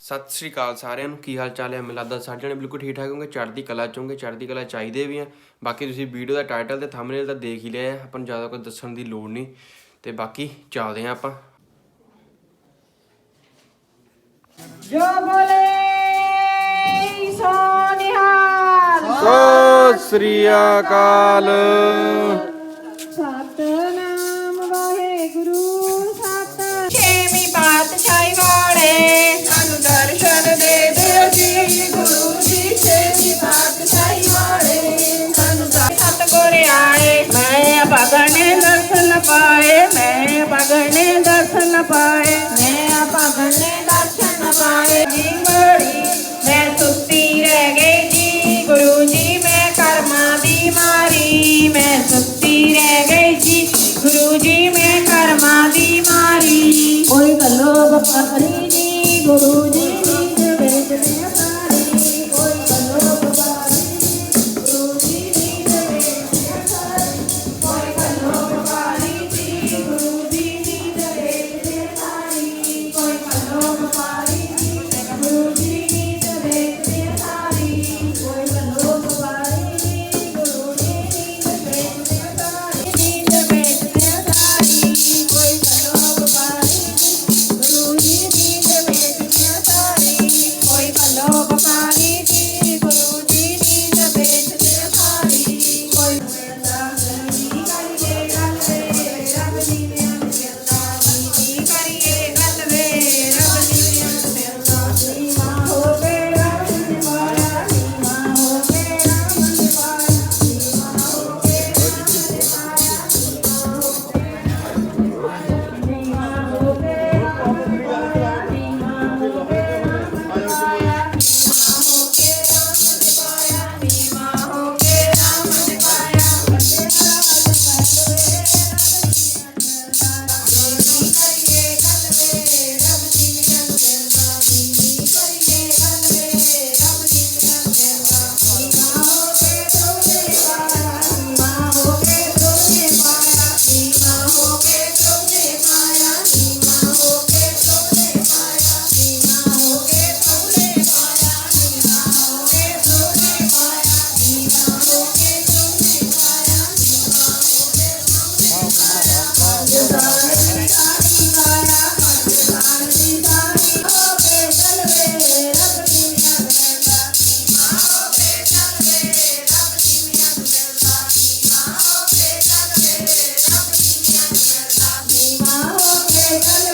ਸਤਿ ਸ੍ਰੀ ਅਕਾਲ ਸਾਰਿਆਂ ਨੂੰ ਕੀ ਹਾਲ ਚਾਲ ਹੈ? ਮਿਲਾਦਾ ਸਾਡੇ ਨੇ ਬਿਲਕੁਲ ਠੀਕ ਠਾਕ ਹੋਗੇ? ਚੜ੍ਹਦੀ ਕਲਾ ਚੋਂਗੇ ਚੜ੍ਹਦੀ ਕਲਾ ਚਾਹੀਦੇ ਵੀ ਆ। ਬਾਕੀ ਤੁਸੀਂ ਵੀਡੀਓ ਦਾ ਟਾਈਟਲ ਤੇ ਥੰਬਨੇਲ ਤਾਂ ਦੇਖ ਹੀ ਲਿਆ ਹੈ ਆਪਾਂ ਨੂੰ ਜ਼ਿਆਦਾ ਕੋਈ ਦੱਸਣ ਦੀ ਲੋੜ ਨਹੀਂ। ਤੇ ਬਾਕੀ ਚੱਲਦੇ ਆ ਆਪਾਂ। ਜੋ ਬੋਲੇ ਸੋਨਿਹਾਲ ਸ੍ਰੀ ਅਕਾਲ। ਸਤਨਾਮ ਵਾਹਿਗੁਰੂ ਸਤ। ਛੇਵੀਂ ਪਾਤਸ਼ਾਹੀ ਵਾਲੇ ਦਰਸ਼ਨ ਦੇ ਦਿਓ ਗੁਰੂ ਜੀ ਛੇਵੀਂ ਪਾਤਸ਼ਾਹੀ ਵਾਲੇ ਸਾਨੂੰ ਸਤ ਆਏ। ਮੈਂ ਭਗਣੇ ਦਰਸ਼ਨ ਪਾਏ ਮੈਂ ਭਗਣੇ ਦਰਸ਼ਨ ਪਾਏ। ਮੈਂ ਭਗਣੇ ਗੁਰੂ ਜੀ ਮੈਂ ਕਰਮਾਂ ਦੀ ਮਾਰੀ। ਕੋਈ ਕਲੋ ਬਖਰੀ ਜੀ ਗੁਰੂ ਜੀ ਦੀ ਬੇਜਨੇ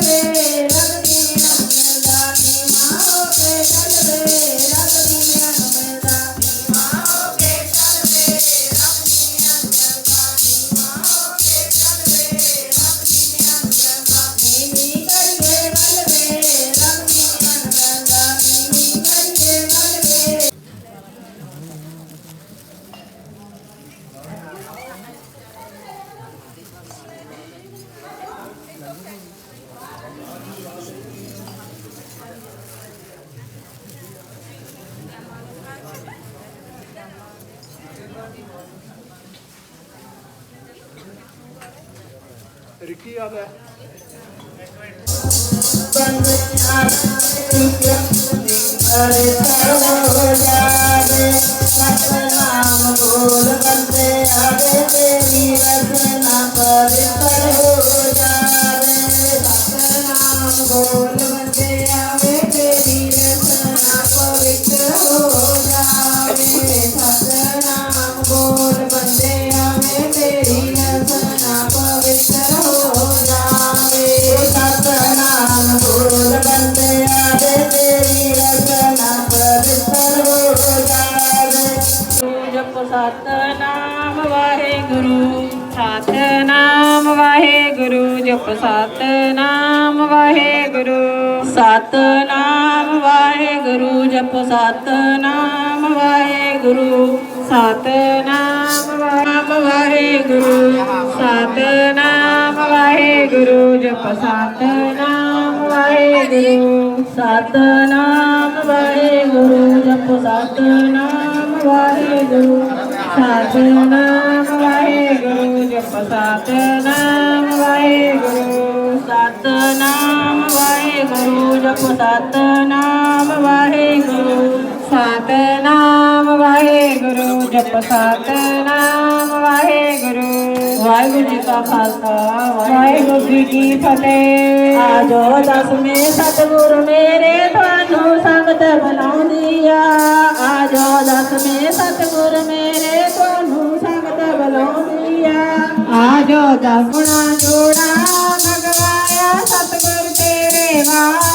baby. ਰਿੱਕੀ ਆਦਾ ਨਾਮ ਬੋਲ ਬੰਦੇ ਆਵੇ ਤੇਰੀ ਰਚਨਾ ਕਰੇ ਸਤਨਾਮ ਵਾਹਿਗੁਰੂ ਸਤਨਾਮ ਵਾਹਿਗੁਰੂ ਜਪ ਸਤਨਾਮ ਵਾਹਿਗੁਰੂ। ਸਤਨਾਮ ਵਾਹਿਗੁਰੂ ਜਪ ਸਤਨਾਮ ਵਾਹਿਗੁਰੂ। ਸਤਨਾਮ ਵਾਹਿਗੁਰੂ ਸਤਨਾਮ ਵਾਹਿਗੁਰੂ ਜਪ ਸਤਨਾਮ ਵਾਹਿਗੁਰੂ। ਸਤਨਾਮ ਵਾਹਿਗੁਰੂ ਜਪ ਸਤਨਾਮ ਵਾਹਿਗੁਰੂ। ਸਤਨਾਮ ਵਾਹਿਗੁਰੂ ਜਪ ਸਤਨਾਮ ਵਾਹਿਗੁਰੂ ਸਤਨਾਮ ਵਾਹਿਗੁਰੂ ਜਪ ਸਤਨਾਮ ਵਾਹਿਗੁਰੂ ਸਤਨਾਮ ਵਾਹਿਗੁਰੂ ਜਪ ਸਤਨਾਮ ਵਾਹਿਗੁਰੂ ਵਾਹਿਗੁਰੂ ਜੀ ਕਾ ਖਾਲਸਾ, ਵਾਹਿਗੁਰੂ ਜੀ ਕੀ ਫਤਿਹ। ਆਜੋ ਦਸਵੇਂ ਸਤਿਗੁਰ ਮੇਰੇ, ਤੁਹਾਨੂੰ ਸੰਗਤ ਬੁਲਾਉਂਦੀ ਆ। ਆਜੋ ਦਸਵੇਂ ਸਤਿਗੁਰ ਮੇਰੇ, ਤੁਹਾਨੂੰ ਸੰਗਤ ਬੁਲਾਉਂਦੀ ਆ। ਆਜੋ ਦਸਣਾ ਜੋੜਾ ਮੰਗਵਾਇਆ ਸਤਿਗੁਰ ਤੇਰੇ ਵਾਸਤੇ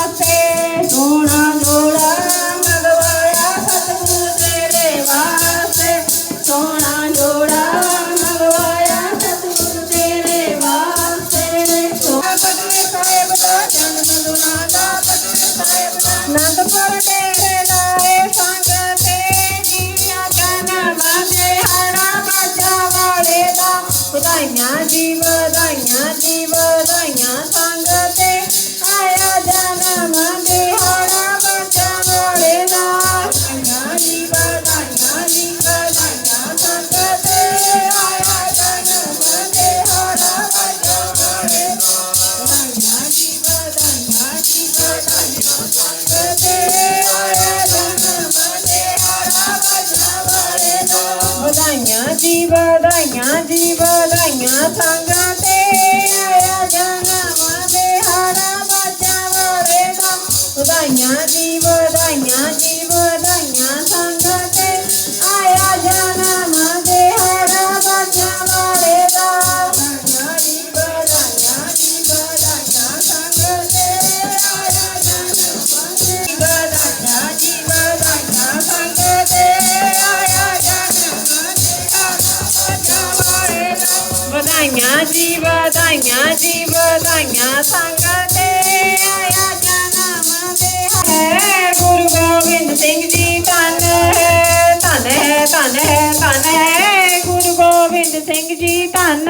ਵਧਾਈਆਂ ਜੀ ਵਧਾਈਆਂ ਸੰਗਾਂ ਤੇ ਆਇਆ ਜਨਮ ਦੇ ਹਾੜਾ ਬਾਜਾ ਵਾਲੇ ਦਾ ਵਧਾਈਆਂ ਜੀ ਜੀ ਵਧਾਈਆਂ ਜੀ ਵਧਾਈਆਂ ਸੰਗਤ ਤੇ ਆਇਆ ਜਨਮ ਦੇ ਹੈ ਗੁਰੂ ਗੋਬਿੰਦ ਸਿੰਘ ਜੀ ਧੰਨ ਹੈ ਧੰਨ ਹੈ ਧੰਨ ਹੈ ਧੰਨ ਹੈ। ਗੁਰੂ ਗੋਬਿੰਦ ਸਿੰਘ ਜੀ ਧੰਨ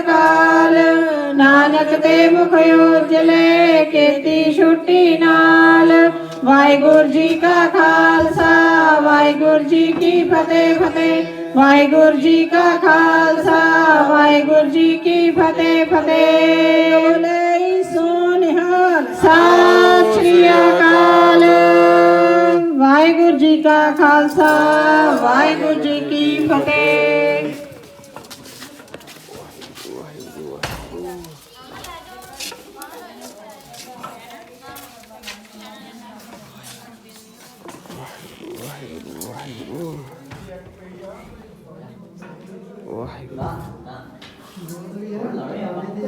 ਮੁਖ ਉਜਲੇ ਕੀਤੀ ਛੁੱਟੀ ਨਾਲ। ਵਾਹਿਗੁਰੂ ਜੀ ਕਾ ਖਾਲਸਾ, ਵਾਹਿਗੁਰੂ ਜੀ ਕੀ ਫਤਿਹ ਫਤਿਹ। ਵਾਹਿਗੁਰੂ ਜੀ ਕਾ ਖਾਲਸਾ, ਵਾਹਿਗੁਰੂ ਜੀ ਕੀ ਫਤਿਹ ਫਤਿਹ। ਬੋਲੇ ਸੋਨਿਹਾਲ ਸਤਿ ਸ੍ਰੀ ਅਕਾਲ। ਵਾਹਿਗੁਰੂ ਜੀ ਕਾ ਖਾਲਸਾ, ਵਾਹਿਗੁਰੂ ਜੀ ਕੀ ਫਤਿਹ। ਵਾਹਿਗੁਰੂ